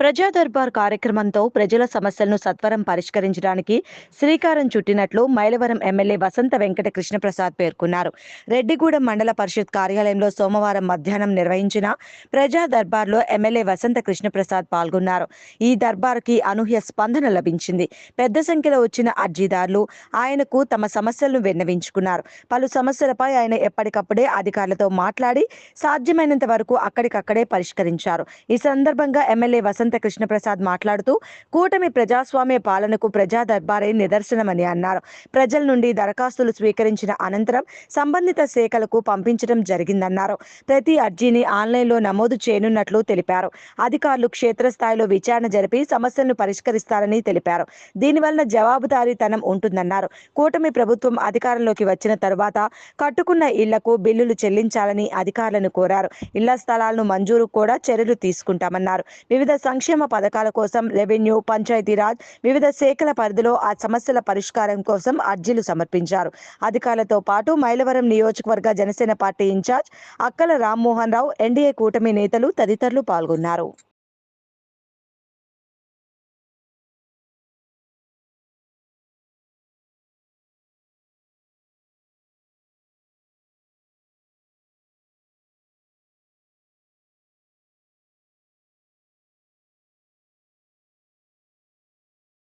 ప్రజా దర్బార్ కార్యక్రమంతో ప్రజల సమస్యలను సత్వరం పరిష్కరించడానికి శ్రీకారం చుట్టినట్లు మైలవరం ఎమ్మెల్యే వసంత వెంకట కృష్ణప్రసాద్ పేర్కొన్నారు. రెడ్డిగూడెం మండల పరిషత్ కార్యాలయంలో సోమవారం మధ్యాహ్నం నిర్వహించిన ప్రజా దర్బార్లో ఎమ్మెల్యే వసంత కృష్ణప్రసాద్ పాల్గొన్నారు. ఈ దర్బార్కి అనూహ్య స్పందన లభించింది. పెద్ద సంఖ్యలో వచ్చిన అర్జీదారులు ఆయనకు తమ సమస్యలను విన్నవించుకున్నారు. పలు సమస్యలపై ఆయన ఎప్పటికప్పుడే అధికారులతో మాట్లాడి సాధ్యమైనంత వరకు అక్కడికక్కడే పరిష్కరించారు. ఈ సందర్భంగా ఎమ్మెల్యే వసంత కృష్ణప్రసాద్ మాట్లాడుతూ కూటమి ప్రజాస్వామ్య పాలనకు ప్రజా దర్బారే నిదర్శనమని అన్నారు. ప్రజల నుండి దరఖాస్తులు స్వీకరించిన అనంతరం సంబంధిత శాఖలకు పంపించడం జరిగిందన్నారు. ప్రతి అర్జీని ఆన్లైన్లో నమోదు చేయనున్నట్లు తెలిపారు. అధికారులు క్షేత్రస్థాయిలో విచారణ జరిపి సమస్యలను పరిష్కరిస్తారని తెలిపారు. దీనివల్ల జవాబుదారీతనం ఉంటుందన్నారు. కూటమి ప్రభుత్వం అధికారంలోకి వచ్చిన తరువాత కట్టుకున్న ఇళ్ళకు బిల్లులు చెల్లించాలని అధికారులను కోరారు. ఇళ్ళ స్థలాలను మంజూరు కూడా చర్యలు తీసుకుంటామన్నారు. వివిధ సంక్షేమ పథకాల కోసం రెవెన్యూ పంచాయతీరాజ్ వివిధ శాఖల పరిధిలో ఆ సమస్యల పరిష్కారం కోసం అర్జీలు సమర్పించారు. అధికారులతో పాటు మైలవరం నియోజకవర్గ జనసేన పార్టీ ఇన్ఛార్జ్ అక్కల రామ్మోహన్ రావు ఎన్డీఏ కూటమి నేతలు తదితరులు పాల్గొన్నారు.